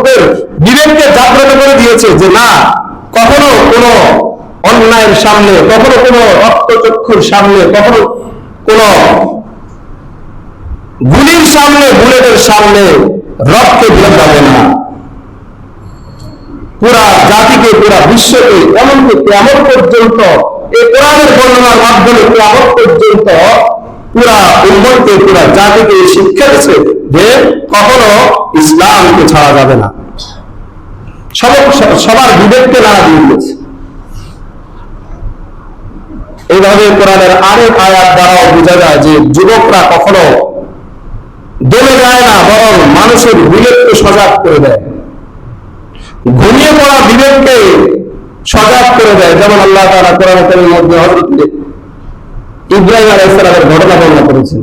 যুবকদের বিবেককে জাগ্রত করে দিয়েছে যে না, কখনো কোনো অন্যায়ের সামনে, কখনো কোনো রক্তচক্ষুর সামনে, কখনো কোনো গুলির সামনে, বুলেটের সামনে রক্ত দিয়ে যাবে না। পুরা জাতিকে, পুরা বিশ্বকে এমনকি কেমন পর্যন্ত, এই কোরআনের বর্ণনার মাধ্যমে কেমন পর্যন্ত পুরা উন্মতকে পুরা জাতিকে শিক্ষা দিচ্ছে যে কখনো ইসলামকে ছাড়া যাবে না। সব সবার বিবেককে নাড়া দিয়ে দিয়েছে। এইভাবে কোরআনের আরেক আয়াত দ্বারাও বোঝা যায় যে যুবকরা কখনো দমে যায় না, বরং মানুষের বিবেককে সজাগ করে দেয়। ঘুমিয়ে পড়া বিবেককে সজাগ করে দেয়, যেমন আল্লাহ তারা কোরআন মধ্যে হযরত ইব্রাহিম আলাইহিস সালামের ঘটনা বর্ণনা করেছেন।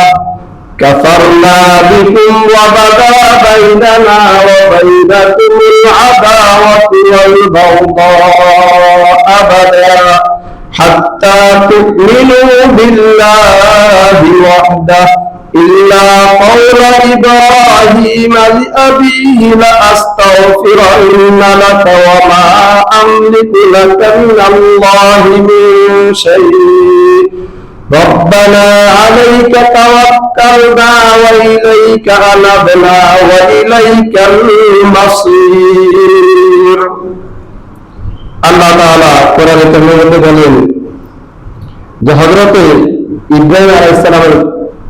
كفرنا بكم وبدا بيننا وبينكم العداوة والبغضاء أبدا حتى تؤمنوا بالله وحده. إلا قول إبراهيم لأبيه لأستغفرن لك وما أملك لك من الله من شيء. ربنا عليك توكلنا وإليك أنبنا وإليك المصير আল্লাহ তাআলা কোরআনে কারীমের মধ্যে বলেন যে হযরতে ইব্রাহিম আলাইহিস সালামের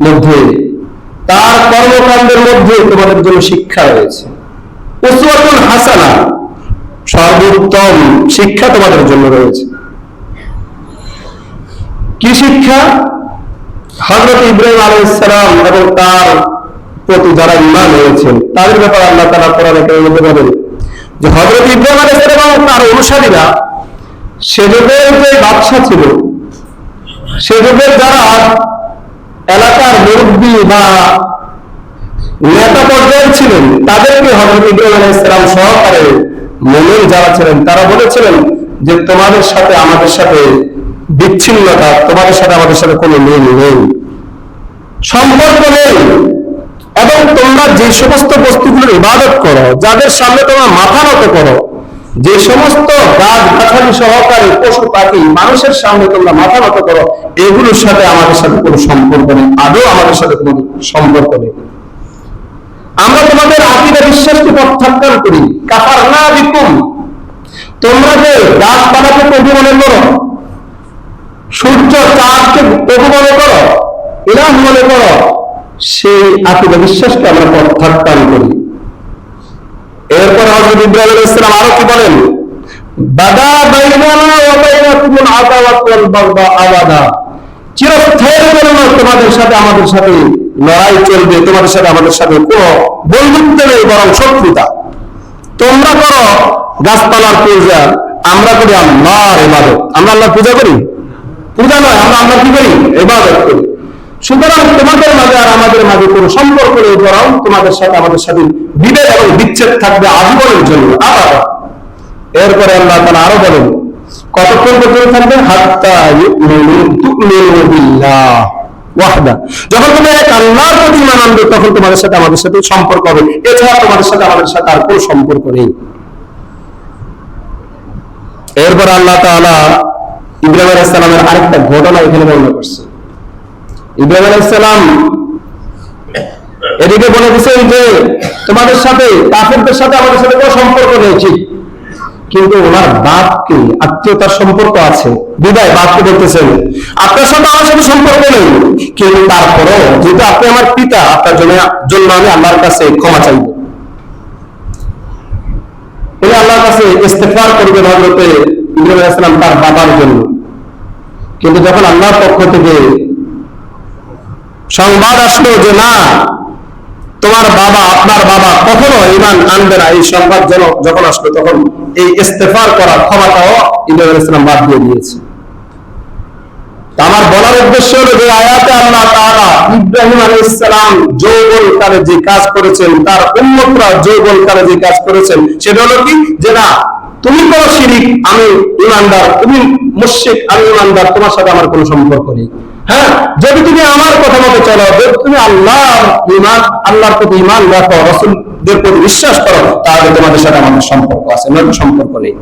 মধ্যে তার কর্মকাণ্ডের মধ্যে তোমাদের জন্য শিক্ষা রয়েছে উসওয়াতুল হাসানা সর্বোত্তম শিক্ষা তোমাদের জন্য রয়েছে কি শিক্ষা? হযরত ইব্রাহিম আলাইহিস সালাম এবং তার প্রতি যারা ইমান হয়েছেন তাদের ব্যাপারে আল্লাহ তারা কোরআনে কারীমের মধ্যে বলেন যে হযরত ইব্রাহিম আলাইহিস সালাম এবং তার অনুসারীরা সে যুগের যে বাদশা ছিল, সে যুগের যারা এলাকার মুরব্বী বা নেতা পর্যায়ে ছিলেন, তাদেরকে হজরত ইব্রাহিম আলাইহিস সালাম সহকারে মুমিন যারা ছিলেন, তারা বলেছিলেন যে তোমাদের সাথে, আমাদের সাথে বিচ্ছিন্নতা, তোমাদের সাথে আমাদের সাথে কোনো মিল নেই। সম্পর্ক নেই। এবং তোমরা যে সমস্ত বস্তুগুলোর ইবাদত করো, যাদের সামনে তোমরা মাথা নত করো, যে সমস্ত গাছ গাছালি সহকারে, পশু পাখি, মানুষের সামনে তোমরা মাথা নত করো, এগুলোর সাথে আমাদের সাথে কোনো সম্পর্ক নেই। আদৌ আমাদের সাথে কোনো সম্পর্ক নেই। আমরা তোমাদের আকিদা বিশ্বাসকে প্রত্যাখ্যান করি। কাফার না বিকুম তোমরা যে গাছ গাছপালাকে প্রভু মনে করো মনে করো ইলাহ মনে করো, সেই বিশ্বাসকে আমরা প্রত্যাখ্যান করি। এরপর হযরত ইব্রাহিম আলাইহিস সালাম আরও কি বলেন? বাদা বাগদা আবাদা। চিরস্থায়ীর জন্য তোমাদের সাথে আমাদের সাথে লড়াই চলবে, তোমাদের সাথে আমাদের সাথে কোনো বন্ধুত্ব নেই, বরং শত্রুতা। তোমরা করো, গাছপালার পূজা, আমরা করি আল্লাহর ইবাদত। আমরা আল্লাহ পূজা করি? পূজা নয়, আমরা আমরা কি করি? ইবাদত করি। সুতরাং তোমাদের মাঝে আর আমাদের মাঝে কোনো সম্পর্ক নেই, বরং তোমাদের সাথে আমাদের সাথে বিভেদ এবং বিচ্ছেদ থাকবে আজীবনের জন্য। আবার এরপরে আল্লাহ তাআলা আরও বলেন, কতক্ষণ পর্যন্ত থাকবে? হাত্তা ওয়াহদা। যখন এক আল্লাহর প্রতি ঈমান আনবে, তখন তোমাদের সাথে আমাদের সাথে সম্পর্ক হবে। এছাড়া তোমাদের সাথে আমাদের সাথে আর কোনো সম্পর্ক নেই। এরপর আল্লাহ তাআলা ইব্রাহিম আলাইহিস সালামের আরেকটা ঘটনা এখানে বর্ণনা করছে। ইব্রাহিম আলাইহিস সালাম এদিকে বলে দিচ্ছেন যে, তোমাদের সাথে, কাফেরদের সাথে আমাদের সাথে কোনো সম্পর্ক নেই কিন্তু ওনার বাপকে আত্মীয়তার সম্পর্ক আছে। বিদায়, বাপকে বলতেছেন, আপনার সাথে আমার সাথে সম্পর্ক নেই। কিন্তু তারপরও যেহেতু আপনি আমার পিতা, আপনার জন্য জন্য আমি আল্লাহর কাছে ক্ষমা চাইব। তিনি আল্লাহর কাছে ইস্তেফার করবেন হজরতে ইব্রাহিম তার বাবার জন্য। কিন্তু যখন আল্লাহর পক্ষ থেকে সংবাদ আসলো যে না, তোমার বাবা, আপনার বাবা কখনো ইমান আনবে না, এই সংবাদ জন- যখন আসলো তখন এই ইস্তেফার করা ক্ষমাটাও ইব্রাহিম আলাইহিস সালাম বাদ দিয়ে দিয়েছে। আমার বলার উদ্দেশ্য হলো যে আয়াতে আল্লাহ তাআলা ইব্রাহিম আলাইহিস সালাম যৌবন কালে যে কাজ করেছেন, তার উম্মতরা যৌবন কালে যে কাজ করেছেন, সেটা হলো কি? যে না তুমি করো শিরিক, আমি ইমানদার, তুমি মুশরিক, আমি ইমানদার, তোমার সাথে আমার কোনো সম্পর্ক নেই। হ্যাঁ যদি তুমি আমার কথা মতো চলো, যদি তুমি আল্লাহর ইমান, আল্লাহর প্রতি ইমান রাখো, রসুলদের প্রতি বিশ্বাস করো, তাহলে তোমাদের সাথে আমাদের সম্পর্ক আছে নয়তো সম্পর্ক নেই।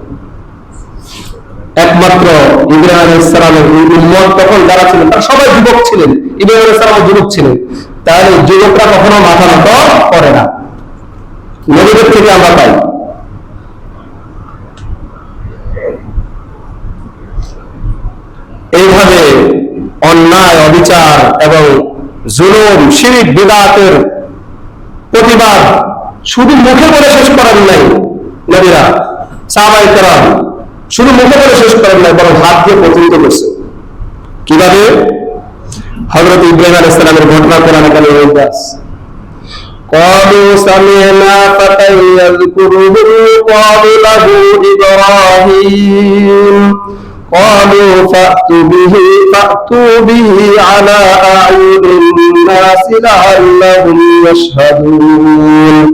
একমাত্র ইব্রাহিম আলাইহিসসালামের উম্মত তখন যারা ছিলেন তারা সবাই যুবক ছিলেন, ইব্রাহিম আলাইহিসসালাম যুবক ছিলেন। তাহলে যুবকরা কখনো মাথা নত করে না। নবীদের থেকে আমরা পাই এইভাবে অন্যায় অবিচার এবং জুলুম শিরিক বিদাতের প্রতিবাদ শুধু মুখে বলে শেষ করেন নাই নবীরা সাহাবাই কেরাম শুধু মুখে বলে শেষ করেন নাই বরং হাত দিয়ে প্রতিহিত করছে কিভাবে হজরত ইব্রাহিম আলাইহিস সালামের ঘটনা কোরআন কালে উল্লেখ আছে قالوا سمعنا فتى يذكرهم قال له إبراهيم قالوا فأتوا به فأتوا به على أعين الناس لعلهم يشهدون.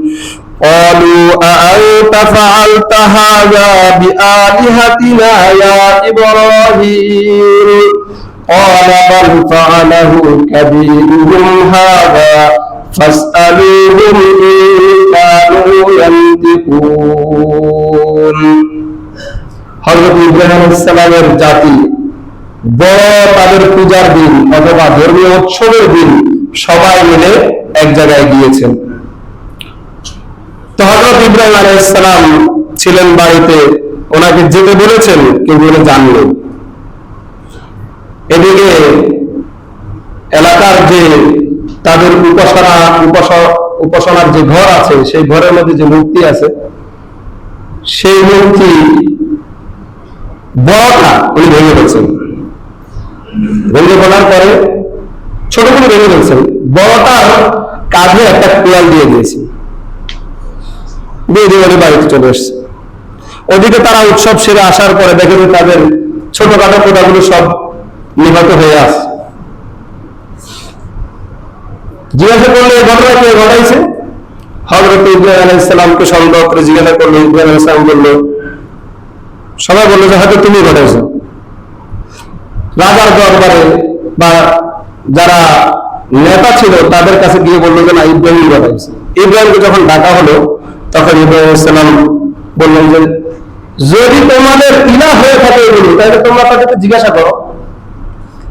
قالوا أأنت فعلت هذا بآلهتنا يا إبراهيم؟ قال بل فعله كبيرهم هذا فاسألوهم إن كانوا ينطقون. হজরত ইব্রাহিম ইসলামের জাতি বড় তাদের পূজার দিন অথবা ধর্মীয় উৎসবের দিন সবাই মিলে এক জায়গায় গিয়েছেন। তো হজরত ইব্রাহিম আলাইসালাম ছিলেন বাড়িতে, ওনাকে যেতে বলেছেন কিন্তু উনি জানলেন। এদিকে এলাকার যে তাদের উপাসনা, উপাস- উপাসনার যে ঘর আছে, সেই ঘরের মধ্যে যে মূর্তি আছে, সেই মূর্তি বড়টা উনি ভেঙে ফেলছেন। ভেঙে ফেলার পরে ছোট করে ভেঙে ফেলছেন। বড়টার কাঁধে একটা কোয়াল দিয়ে দিয়েছে দিয়ে দিয়ে বাড়িতে চলে এসছে ওদিকে তারা উৎসব সেরে আসার পরে দেখে তাদের ছোটখাটো কোটাগুলো সব নিহত হয়ে আসছে জিজ্ঞাসা করলে এই ঘটনা কে ঘটাইছে? হজরত ইব্রাহিম আলাইসালামকে সন্দেহ করে জিজ্ঞাসা করল, ইব্রাহিম আলাইসালাম বলল সবাই বলল যে হয়তো তুমি ঘটাইছো রাজার দরবারে বা যারা নেতা ছিল, তাদের কাছে গিয়ে বলল যে না, ইব্রাহিম ঘটাইছে ইব্রাহিমকে যখন ডাকা হলো, তখন ইব্রাহিম ইসলাম বললেন যে, যদি তোমাদের ইলা হয়ে থাকে এগুলো, তাহলে তোমরা তাদেরকে জিজ্ঞাসা করো।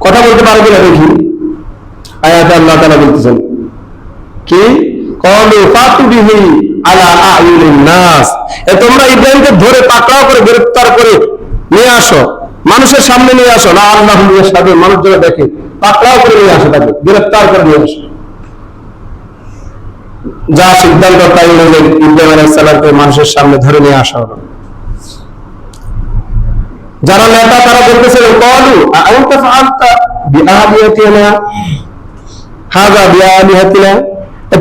কথা বলতে পারবে না দেখি। আয়াত আল্লাহ তালা বলতেছেন, কি? কলু ফাতুবিহি তোমরা ইব্রাহিমকে ধরে পাকড়াও করে গ্রেফতার করে নিয়ে আসো। মানুষের সামনে নিয়ে আসো। না আল্লাহ সাথে মানুষ যারা দেখে। পাকড়াও করে নিয়ে আসো তাকে করে নিয়ে আসো। যা সিদ্ধান্ত তাই হলে ইব্রাহিম আলাইহিস মানুষের সামনে ধরে নিয়ে আসা হলো। যারা নেতা, তারা বলতেছে কলু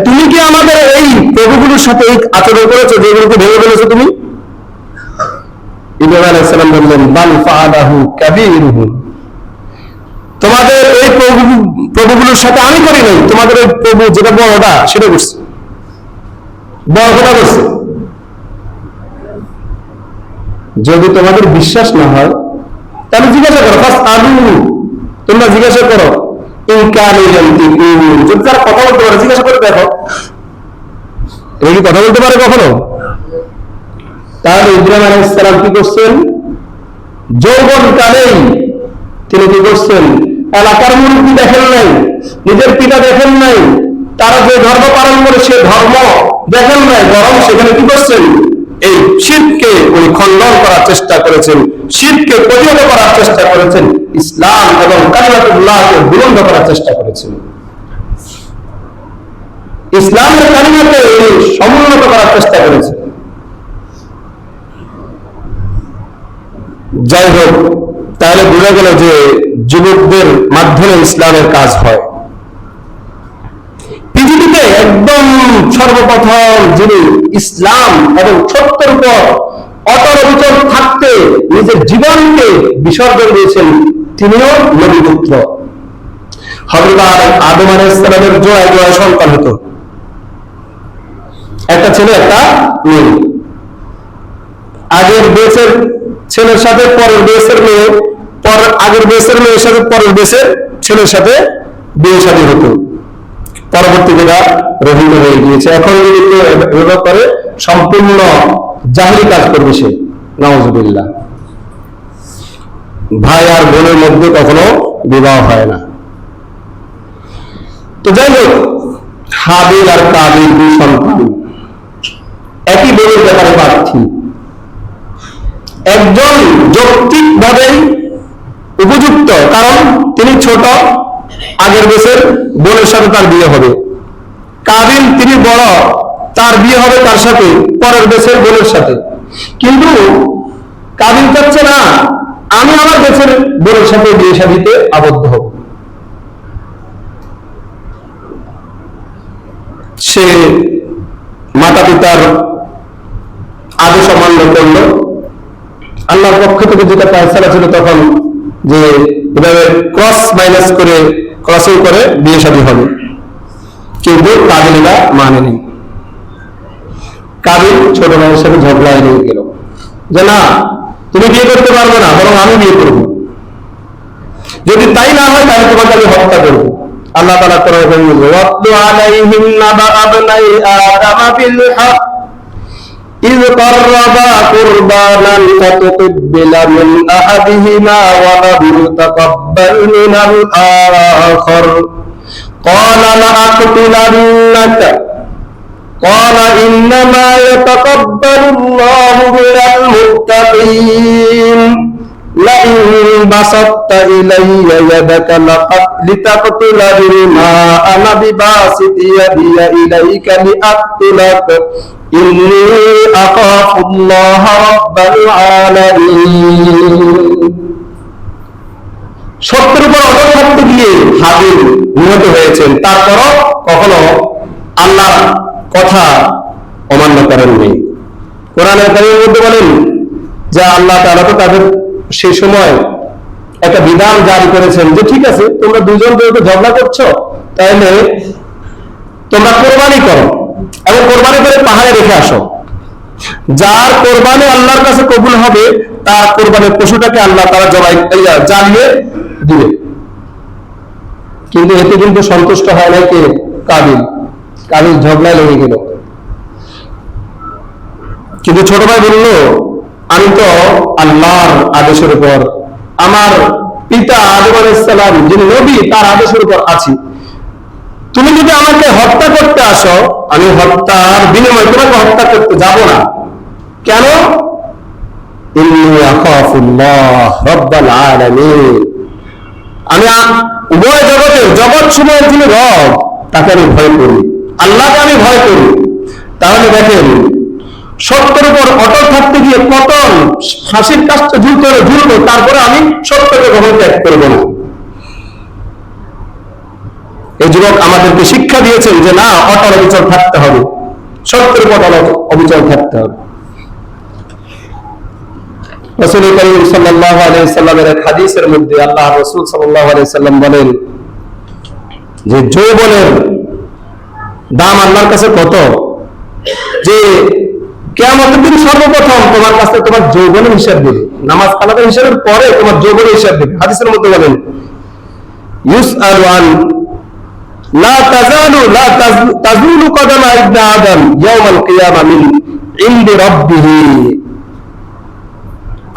তুমি কি আমাদের এই প্রভুগুলোর সাথে এই আচরণ করেছ যেগুলোকে ভেঙে ফেলেছো তুমি? ইব্রাহিম আলাইহিস সালাম বললেন, বাল ফাআলাহু কাবীরুহুম তোমাদের এই প্রভু, প্রভুগুলোর সাথে আমি করি নাই। তোমাদের এই প্রভু যেটা বড়টা সেটা করছে। বড় কথা করছে যদি তোমাদের বিশ্বাস না হয়, তাহলে জিজ্ঞাসা করো ফার্স্ট আলু তোমরা জিজ্ঞাসা করো। কথা বলতে পারে, জিজ্ঞাসা করে দেখো। কি কথা বলতে পারে কখনো? তাহলে ইব্রাহিম আলাইহিস সালাম কি করছেন? যৌবন কালেই তিনি কি করছেন? এলাকার মূর্তি দেখেন নাই, নিজের পিতা দেখেন নাই, তারা যে ধর্ম পালন করে সে ধর্ম দেখেন নাই, বরং সেখানে কি করছেন? এই শীতকে উনি খণ্ডন করার চেষ্টা করেছেন শীতকে প্রতিহত করার চেষ্টা করেছেন। ইসলাম এবং কালিমাতুল্লাহকে বুলন্দ করার চেষ্টা করেছেন ইসলামের কালিমাকে সমুন্নত করার চেষ্টা করেছেন যাই হোক, তাহলে বোঝা গেল যে যুবকদের মাধ্যমে ইসলামের কাজ হয়। পৃথিবীতে একদম সর্বপ্রথম যিনি ইসলাম এবং সত্যের উপর অটল অবিচল থাকতে নিজের জীবনকে বিসর্জন দিয়েছেন তিনিও নবী পুত্র। হযরত আদম জয় জয় সন্তান হতো। একটা ছেলে, একটা মেয়ে। আগের বেসের ছেলের সাথে, পরের বেসের মেয়ে, পর আগের বেসের মেয়ের সাথে, পরের বেসের ছেলের সাথে বিয়ে শাদী হতো। রহিত হয়ে গিয়েছে। এখন যদি কেউ করে, সম্পূর্ণ জাহিরি কাজ করবে সে। নওয়াজবিল্লাহ ভাই আর বোনের মধ্যে কখনো বিবাহ হয় না। তো যাই হোক, হাবিল আর কাবিল দুই সন্তান। একই বোনের ব্যাপারে প্রার্থী একজন যৌক্তিক ভাবেই উপযুক্ত, কারণ তিনি ছোট, আগের দেশের বোনের সাথে তার বিয়ে হবে। কাবিল তিনি বড়, তার বিয়ে হবে তার সাথে, পরের দেশের বোনের সাথে। কিন্তু কাবিল চাচ্ছে না আমি আমার দেশের বোনের সাথে বিয়ে শাদিতে আবদ্ধ হব। সে মাতা পিতার আদেশ অমান্য করল। আল্লাহর পক্ষ থেকে যেটা ফয়সালা ছিল তখন যে এভাবে ক্রস মাইনাস করে ক্রসিং করে বিয়ে শাদী হবে। কিন্তু কাবিলা মানেনি। কাবিল ছোট ভাইয়ের সাথে ঝগড়ায় নিয়ে গেল। যে না তুমি বিয়ে করতে পারবে না বরং আমি বিয়ে করব যদি তাই না হয় তাহলে তোমাকে আমি হত্যা করবো আল্লাহ তালা করে ওয়াতলু আলাইহিম নাবা আবনাই আদম বিল হক إذ قربا قربانا فتقبل من أحدهما ولم يتقبل من الآخر قال لأقتلنك قال إنما يتقبل الله من المتقين لئن بسطت إلي يدك لقد لتقتلني ما أنا بباسط يدي إليك لأقتلك إني أخاف الله رب العالمين সত্যের উপর অটল থাকতে গিয়ে হাবিল নিহত হয়েছেন তারপরও কখনো আল্লাহর কথা অমান্য করেননি। কোরআনের কারিমের মধ্যে বলেন যে আল্লাহ তাআলা তো তাদের সেই সময় একটা বিধান জারি করেছেন যে ঠিক আছে, তোমরা দুজন যেহেতু ঝগড়া করছ, তাহলে তোমরা কোরবানি করো এবং কোরবানি করে পাহাড়ে রেখে আসো। যার কোরবানি আল্লাহর কাছে কবুল হবে, তার কোরবানির পশুটাকে আল্লাহ তারা জবাই জ্বালিয়ে দিবে। কিন্তু এতে কিন্তু সন্তুষ্ট হয় না কে? কাবিল। কাবিল ঝগড়ায় লেগে গেল। কিন্তু ছোট ভাই বলল, আমি তো আল্লাহর আদেশের উপর, আমার পিতা আদম আলাইসালাম যিনি নবী, তার আদেশের উপর আছি। তুমি যদি আমাকে হত্যা করতে আসো, আমি হত্যার বিনিময়ে তোমাকে হত্যা করতে যাব না। কেন? আমি উভয় জগতের, জগৎ সময়ের যিনি রব, তাকে আমি ভয় করি। আল্লাহকে আমি ভয় করি। তাহলে দেখেন, সত্যের উপর অটল থাকতে গিয়ে কত ফাঁসির কাজটা ঝুলতে হলে ঝুলবো তারপরে আমি সত্যকে গ্রহণ ত্যাগ করব না। এই যুবক আমাদেরকে শিক্ষা দিয়েছেন যে না, অটল অবিচল থাকতে হবে। সত্যের উপর অটল অবিচল থাকতে হবে। রসুল করিম সাল্লাহ আলাইসাল্লামের এক হাদিসের মধ্যে আল্লাহ রসুল সাল্লাহ আলাইসাল্লাম বলেন যে যৌবনের দাম আল্লাহর কাছে কত? যে কেমন দিন সর্বপ্রথম তোমার কাছে তোমার যৌবনের হিসাব দিবে। নামাজ পালাদের হিসাবের পরে তোমার যৌবনের হিসাব দিবে। হাদিসের মধ্যে বলেন ইউস লা তাজালু, লা তাজুলু ইবনে আদম ইয়াউমাল কিয়ামা মিন ইনদি রাব্বিহি।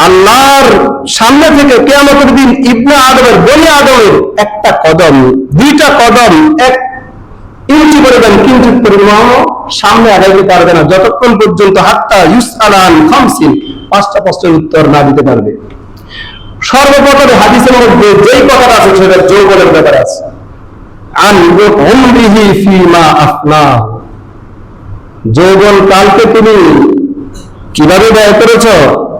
আল্লাহর সামনে থেকে কেয়ামতের দিন ইবনে আদমের বলি আদমের একটা কদম, দুইটা কদম, এক ইঞ্চি পরিমাণ কিঞ্চিত পরিমাণ সামনে আগাইতে পারবে না। যতক্ষণ পর্যন্ত হাত্তা ইউস আলান খামসিন, পাঁচটা প্রশ্নের উত্তর না দিতে পারবে। সর্বপ্রথম হাদিসের মধ্যে যেই কথাটা আছে সেটা যৌবনের ব্যাপার আছে। আন আফনাহ। যৌবন কালকে তুমি কীভাবে ব্যয় করেছ,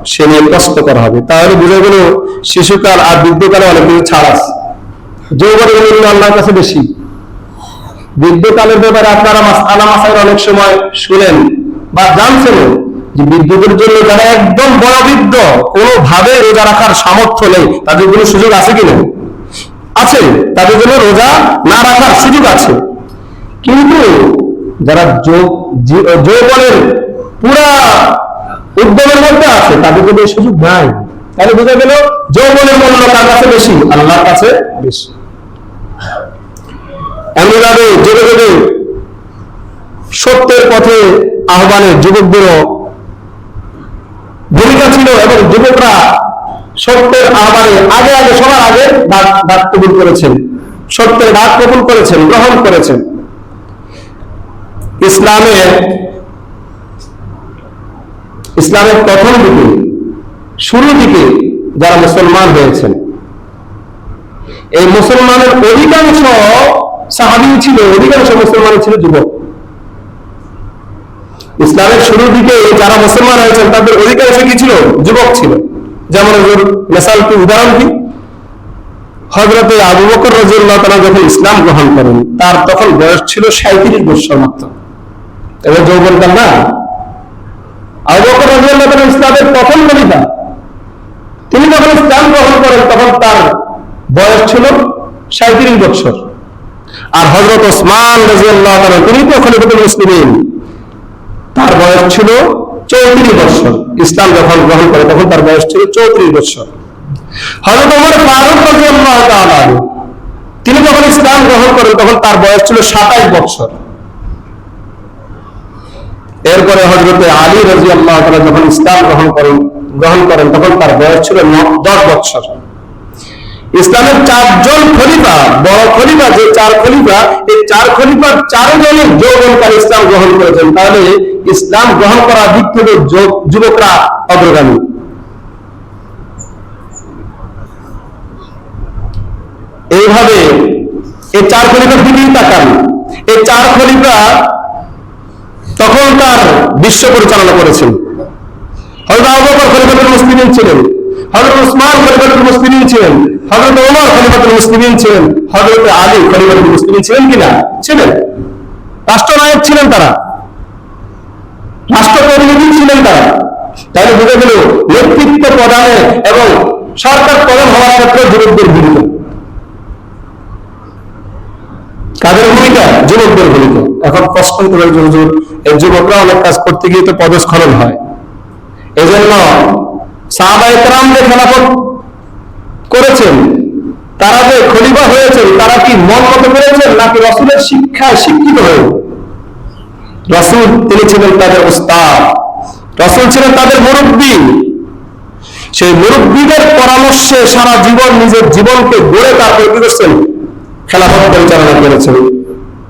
সে নিয়ে কষ্ট করা হবে। তাহলে বুঝে গেল, শিশুকাল আর বৃদ্ধকালে অনেক কিছু ছাড় আছে। যৌবনের মূল্য আল্লাহর কাছে বেশি। বৃদ্ধকালের ব্যাপারে আপনারা আলা মাসাইর অনেক সময় শুনেন বা জানছেন যে বৃদ্ধদের জন্য যারা একদম বয়োবৃদ্ধ, কোনোভাবে রোজা রাখার সামর্থ্য নেই, তাদের কোনো সুযোগ আছে কিনা আছে, তাদের জন্য রোজা না রাখার সুযোগ আছে। কিন্তু যারা যৌবনের পুরা উদ্যমের মধ্যে আছে, তাদের জন্য সুযোগ নাই। তাহলে বোঝা গেল, যৌবনের মূল্য তার কাছে বেশি, আল্লাহর কাছে বেশি। পথে আহ্বানে যুবকদেরও ভূমিকা ছিল এবং যুবকরা সত্যের আহ্বানে আগে আগে সবার আগে ডাক ডাক কবুল করেছেন। সত্যের ডাক কবুল করেছেন, গ্রহণ করেছেন। ইসলামের ইসলামের প্রথম দিকে, শুরু দিকে যারা মুসলমান হয়েছেন, এই মুসলমানের অধিকাংশ সাহাবি ছিল, অধিকাংশ মুসলমান ছিল যুবক। ইসলামের শুরুর দিকে যারা মুসলমান হয়েছেন, তাদের অধিকাংশ কি ছিল? যুবক ছিল। যেমন মেসাল কি, উদাহরণ কি? হজরতে আবু বকর রাজিউল্লাহ তারা যখন ইসলাম গ্রহণ করেন, তার তখন বয়স ছিল সাঁত্রিশ বছর মাত্র। এবার যৌবনকাল না। আবু বকর রাজিউল্লাহ তারা ইসলামের প্রথম খলিফা। তিনি যখন ইসলাম গ্রহণ করেন, তখন তার বয়স ছিল সাঁত্রিশ বছর। আর হজরত ওসমান রাজিউল্লাহ তারা তিনি তো খলিফাতুল মুসলিমিন। তার বয়স ছিল চৌত্রিশ বছর। ইসলাম যখন গ্রহণ করে, তখন তার বয়স ছিল চৌত্রিশ বছর। হজরত ওমর ফারুক তিনি যখন ইসলাম গ্রহণ করেন, তখন তার বয়স ছিল সাতাইশ বছর। এরপরে হজরতে আলী রাজি আল্লাহ যখন ইসলাম গ্রহণ করেন গ্রহণ করেন, তখন তার বয়স ছিল দশ বছর। ইসলামের চারজন খলিফা, বড় খলিফা, যে চার খলিফা, এই চার খলিফার চারজনই যৌবনকাল ইসলাম গ্রহণ করেছেন। তাহলে ইসলাম গ্রহণ করার দিক থেকে যুবকরা অগ্রগামী। এইভাবে এই চার খলিফার দিকেই তাকান এই চার খলিফা তখন তার বিশ্ব পরিচালনা করেছেন। হয়তো আবু বকর খলিফাতুল মুসলিমিন ছিলেন। হযরত উসমান খলিফাতুল মুসলিমিন ছিলেন। হযরত ওমর খলিফাতুল মুসলিমিন ছিলেন। হযরত আলী খলিফাতুল মুসলিমিন ছিলেন কিনা? ছিলেন। রাষ্ট্রনায়ক ছিলেন তারা। রাষ্ট্র প্রতিনিধি ছিলেন তারা। তাহলে গেল নেতৃত্ব প্রদানে এবং সরকার প্রধান হওয়ার ক্ষেত্রে যুবকদের ভূমিকা। কাদের ভূমিকা? যুবকদের ভূমিকা। এখন প্রশ্ন যে হুজুর, এই যুবকরা অনেক কাজ করতে গিয়ে তো পদস্খলন হয়। এজন্য সাহাবাইকরাম যে খেলাফত করেছেন? তারা যে খলিফা হয়েছেন, তারা কি মন মতো করেছেন নাকি রসুলের শিক্ষায় শিক্ষিত হয়ে? রসুল, তিনি ছিলেন তাদের উস্তাদ। রসুল ছিলেন তাদের মুরব্বী। সেই মুরব্বীদের পরামর্শে সারা জীবন নিজের জীবনকে গড়ে তারপর কি করছেন। খেলাফত পরিচালনা করেছেন।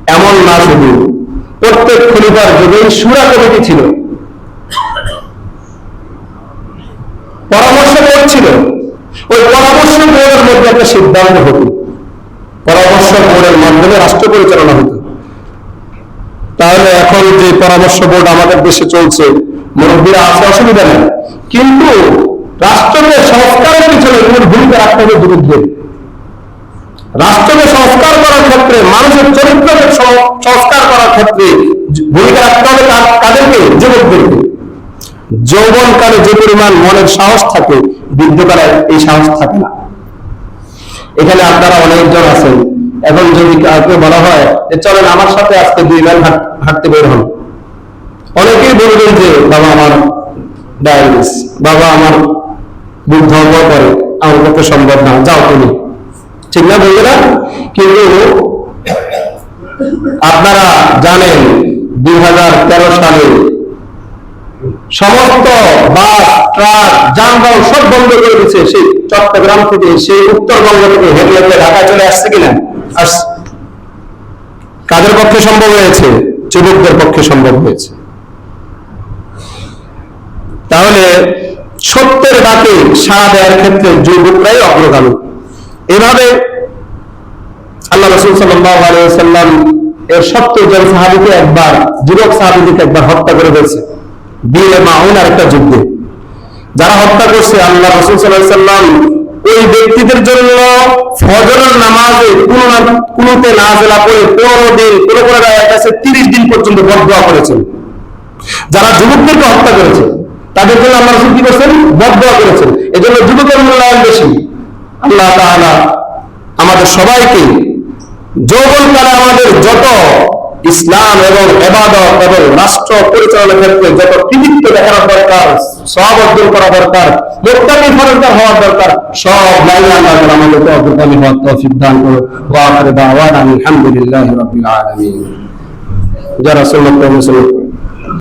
এমন না শুধু, প্রত্যেক খলিফার যুগেই সুরা কমিটি ছিল। পরামর্শ করছিল বোর্ডের একটা সিদ্ধান্ত হতো। পরামর্শ বোর্ডের মাধ্যমে রাষ্ট্র পরিচালনা হতো। তাহলে এখন যে পরামর্শ বোর্ড আমাদের দেশে চলছে, মুরব্বীরা আছে, অসুবিধা নেই। কিন্তু রাষ্ট্রকে সংস্কারের পিছনে মূল ভূমিকা রাখতে হবে যুবকদের রাষ্ট্রকে সংস্কার করার ক্ষেত্রে, মানুষের চরিত্রকে সংস্কার করার ক্ষেত্রে ভূমিকা রাখতে হবে কা- কাদেরকে? যুবকদেরকে। যৌবনকালে যে পরিমাণ মনের সাহস থাকে, বৃদ্ধকালে এই সাহস থাকে না। এখানে আপনারা অনেকজন আছেন। এখন যদি কাউকে বলা হয় যে, চলেন আমার সাথে আজকে দুই মাইল হাঁট- হাঁটতে বের হন। অনেকেই বলবেন যে, বাবা আমার ডায়াবেটিস বাবা আমার বুক ধর্ম করে, আমার পক্ষে সম্ভব না, যাও তুমি। ঠিক না বলবে না কিন্তু আপনারা জানেন, দুই হাজার তেরো সালে সমস্ত বাস, ট্রাক, যানবাহন সব বন্ধ করে দিচ্ছে সেই চট্টগ্রাম থেকে, সেই উত্তরবঙ্গ থেকে, হেঁটে হেঁটে ঢাকায় চলে আসছে কিনা? কাদের পক্ষে সম্ভব হয়েছে? যুবকদের পক্ষে সম্ভব হয়েছে। তাহলে সত্যের ডাকে সাড়া দেওয়ার ক্ষেত্রে যুবকরাই অগ্রগামী। এভাবে আল্লাহ রসুল সাল্লাম এর সত্তর জন সাহাবিকে একবার, যুবক সাহাবিকে একবার হত্যা করে ফেলছে। বিয়ে আর একটা যুদ্ধে। যারা হত্যা করছে, আল্লাহ রসুল সাল্লাম ওই ব্যক্তিদের জন্য ফজরের নামাজে কোন কোনতে না জেলা করে পনেরো দিন, কোন কোন কাছে তিরিশ দিন পর্যন্ত বদয়া করেছেন। যারা যুবকদেরকে হত্যা করেছে, তাদের জন্য আল্লাহ রাসূল কি করছেন? বদয়া করেছেন। এই এজন্য যুবকের মূল্যায়ন বেশি। আল্লাহ তাআলা আমাদের সবাইকে যৌবনকালে আমাদের যত ইসলাম এবং এবাদত এবং রাষ্ট্র পরিচালনার ক্ষেত্রে যত কৃতিত্ব দেখানো দরকার সব অর্জন করা দরকার মোত্তাকি ফরজদার হওয়ার দরকার, সব লাইলা আল্লাহ আমাদেরকে অগ্রগামী হওয়ার তৌফিক দান করুন ওয়া আখিরু যারা সুন্নাত